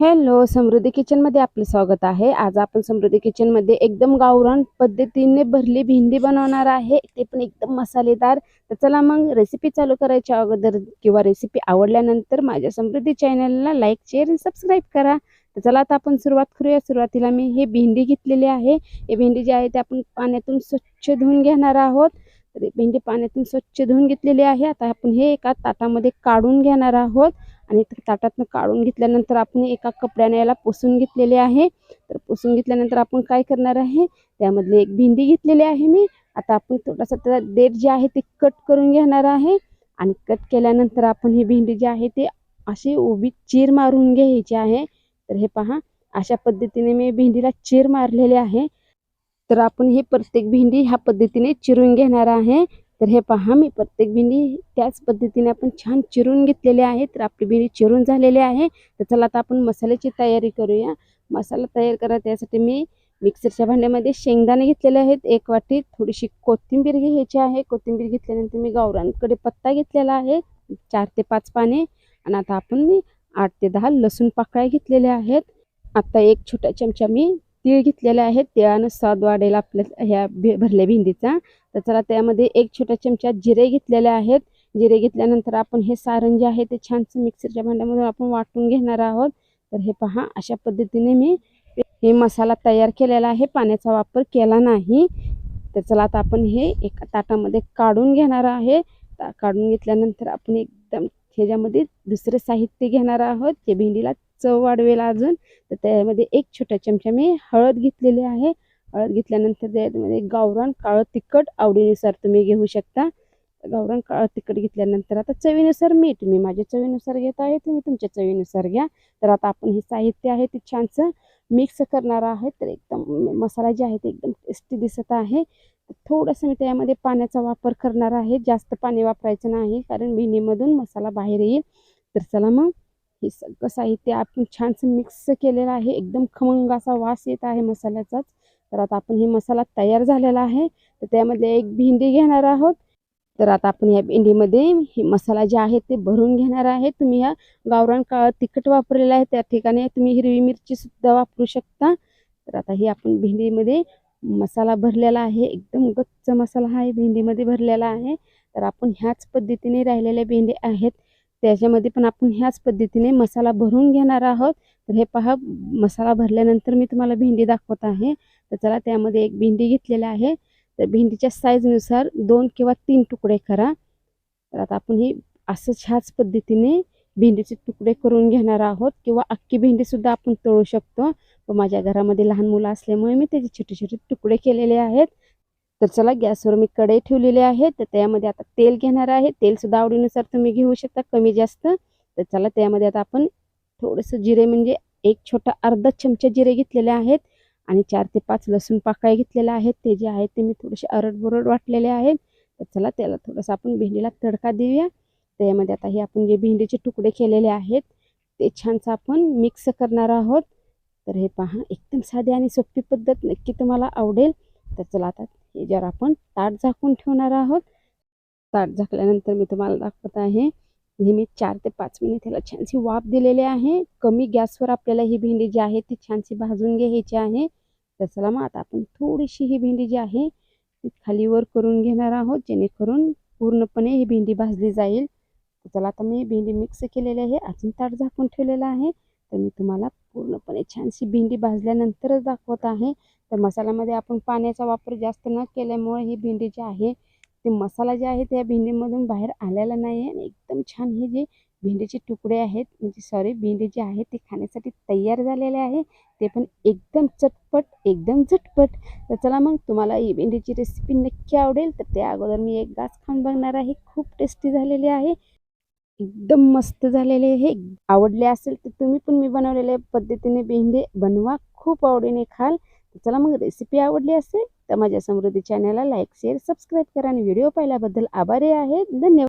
Hello समृद्धी किचनमध्ये आपलं स्वागत आहे. आज आपण समृद्धी किचनमध्ये एकदम गावरान पद्धतीने भरली भेंडी बनवणार आहे. ते पण एकदम मसालेदार. तर चला मग रेसिपी चालू करायच्या अगोदर किंवा रेसिपी आवडल्यानंतर माझ्या समृद्धी चॅनलला लाईक शेअर आणि सबस्क्राईब करा. तर चला आता आपण सुरुवात करूया. सुरुवातीला मी हे भेंडी घेतलेली आहे. हे भेंडी जी आहे ते आपण पाण्यातून स्वच्छ धुवून घेणार आहोत. तर भेंडी पाण्यातून स्वच्छ धुवून घेतलेली आहे. आता आपण हे एका ताटामध्ये काढून घेणार आहोत. आणि ताटातनं काढून घेतल्यानंतर आपण एका कपड्याने याला पुसून घेतलेले आहे. तर पुसून घेतल्यानंतर आपण काय करणार आहे? त्यामधली एक भेंडी घेतलेली आहे मी. आता आपण थोडासा त्याचा देठ जे आहे ते कट करून घेणार आहे. आणि कट केल्यानंतर आपण ही भेंडी जी आहे ते अशी उभी चीर मारून घ्यायची आहे. तर हे पहा अशा पद्धतीने मी भेंडीला चीर मारलेली आहे. तर आपण हे प्रत्येक भेंडी ह्या पद्धतीने चिरून घेणार आहे. तर हे पहा मी प्रत्येक भेंडी त्याच पद्धतीने आपण छान चिरून घेतलेली आहे. तर आपली भेंडी चिरून झालेली आहे. तर चला आता आपण मसाल्याची तयारी करूया. मसाला तयार करा त्यासाठी मी मिक्सरच्या भांड्यामध्ये शेंगदाणे घेतलेले आहेत. एक वाटी थोडीशी कोथिंबीर घ्यायची आहे. कोथिंबीर घेतल्यानंतर मी गावरांकडे पत्ता घेतलेला आहे. चार ते पाच पाने. आणि आता आपण मी आठ ते दहा लसूण पाकळ्या घेतलेल्या आहेत. आता एक छोटा चमचा मी तीळ घेतलेले आहेत. तिळानं स्वाद वाढेल आपल्या ह्या भे भरल्या भेंडीचा. तर चला त्यामध्ये एक छोटा चमचा जिरे घेतलेले आहेत. जिरे घेतल्यानंतर आपण हे सारण जे आहे ते छानसं मिक्सरच्या भांड्यामधून आपण वाटून घेणार आहोत. तर हे पहा अशा पद्धतीने मी हे मसाला तयार केलेला आहे. पाण्याचा वापर केला नाही. तर चला आता आपण हे एका ताटामध्ये काढून घेणार आहे. ता- काढून घेतल्यानंतर आपण एकदम ह्याच्यामध्ये दुसरे साहित्य घेणार आहोत. जे भेंडीला चव वाढवेल अजून. तर त्यामध्ये एक छोटा चमचा मी हळद घेतलेली आहे. हळद घेतल्यानंतर त्यामध्ये गावरान काळं तिखट आवडीनुसार तुम्ही घेऊ शकता. गावरान काळं तिखट घेतल्यानंतर आता चवीनुसार मीठ मी माझ्या चवीनुसार घेत आहे तुम्ही तुमच्या चवीनुसार घ्या. तर आता आपण हे साहित्य आहे ते छानसं मिक्स करणार आहे तर एकदम मसाला जे आहे ते एकदम टेस्टी दिसत आहे. थोडंसं मी त्यामध्ये पाण्याचा वापर करणार आहे. जास्त पाणी वापरायचं नाही कारण भेंडीमधून मसाला बाहेर येईल. तर चला मग. हे सगळं साहित्य आपण छानसं मिक्स केलेलं आहे. एकदम खमंग असा वास येत आहे मसाल्याचाच. तर आता आपण हे मसाला तयार झालेला आहे. तर त्यामध्ये एक भेंडी घेणार आहोत. तर आता आपण या भेंडीमध्ये हे मसाला जे आहे ते भरून घेणार आहे. तुम्ही ह्या गावरान काळं तिखट वापरलेलं आहे. त्या ठिकाणी तुम्ही हिरवी मिरचीसुद्धा वापरू शकता. तर आता हे आपण भेंडीमध्ये मसाला भरलेला आहे. एकदम गच्च मसाला हा भेंडीमध्ये भरलेला आहे. तर आपण ह्याच पद्धतीने राहिलेल्या भेंडी आहेत. त्याच्यामध्ये पण आपण ह्याच पद्धतीने मसाला भरून घेणार आहोत. तर हे पहा मसाला भरल्यानंतर मी तुम्हाला भेंडी दाखवत आहे. तर चला त्यामध्ये एक भेंडी घेतलेली आहे. तर भेंडीच्या साईजनुसार दोन किंवा तीन तुकडे करा. तर आता आपण ही असंच ह्याच पद्धतीने भेंडीचे तुकडे करून घेणार आहोत किंवा अख्खी भेंडीसुद्धा आपण तळू शकतो. माझ्या घरामध्ये लहान मुलं असल्यामुळे मी त्याचे छोटे छोटे तुकडे केलेले आहेत. तर चला गॅसवर मी कढई ठेवलेली आहे. तर त्यामध्ये आता तेल घेणार आहे. तेलसुद्धा आवडीनुसार तुम्ही घेऊ शकता कमी जास्त. तर चला त्यामध्ये आता आपण थोडंसं जिरे म्हणजे एक छोटा अर्धा चमचा जिरे घेतलेले आहेत. आणि चार ते पाच लसूण पाकळ्या घेतलेल्या आहेत. ते जे आहेत ते मी थोडेसे अरडबुरड वाटलेले आहेत. तर चला त्याला थोडंसं आपण भेंडीला तडका देऊया. त्यामध्ये आता हे आपण जे भेंडीचे तुकडे केलेले आहेत ते छानसं आपण मिक्स करणार आहोत. तर हे पहा एकदम साधी आणि सोपी पद्धत नक्की तुम्हाला आवडेल. तर चला आता याच्यावर आपण ताट झाकून ठेवणार आहोत. ताट झाकल्यानंतर मी तुम्हाला दाखवत आहे नेहमी चार ते पाच मिनिट ह्याला छानशी वाफ दिलेली आहे. कमी गॅसवर आपल्याला ही भेंडी जी आहे ती छानशी भाजून घ्यायची आहे. तर चला मग आता आपण थोडीशी ही भेंडी जी आहे ती खालीवर करून घेणार आहोत जेणेकरून पूर्णपणे ही भेंडी भाजली जाईल. त्याला चला आता मी भेंडी मिक्स केलेली आहे अजून ताट झाकून ठेवलेलं आहे. तर मी तुम्हाला पूर्णपणे छानशी भेंडी भाजल्यानंतरच दाखवत आहे. तर मसाल्यामध्ये आपण पाण्याचा वापर जास्त न केल्यामुळे ही भेंडी जी आहे ते मसाला जे आहे त्या भेंडीमधून बाहेर आलेला नाही आहे. आणि एकदम छान हे जे भेंडीचे तुकडे आहेत म्हणजे सॉरी भेंडी जी आहे ती खाण्यासाठी तयार झालेले आहे. ते पण एकदम चटपट एकदम झटपट. तर चला मग तुम्हाला ही भेंडीची रेसिपी नक्की आवडेल तर त्या अगोदर मी एक घास खाऊन बघणार आहे. खूप टेस्टी झालेली आहे. एकदम मस्त झालेले हे आवडले असेल तर तुम्ही पण मी बनवलेल्या पद्धतीने भेंडे बनवा. खूप आवडीने खाल. चला मग रेसिपी आवडली असेल तर माझ्या समृद्धी चॅनलला लाईक शेअर सबस्क्राईब करा आणि व्हिडिओ पाहिल्याबद्दल आभारी आहे. धन्यवाद.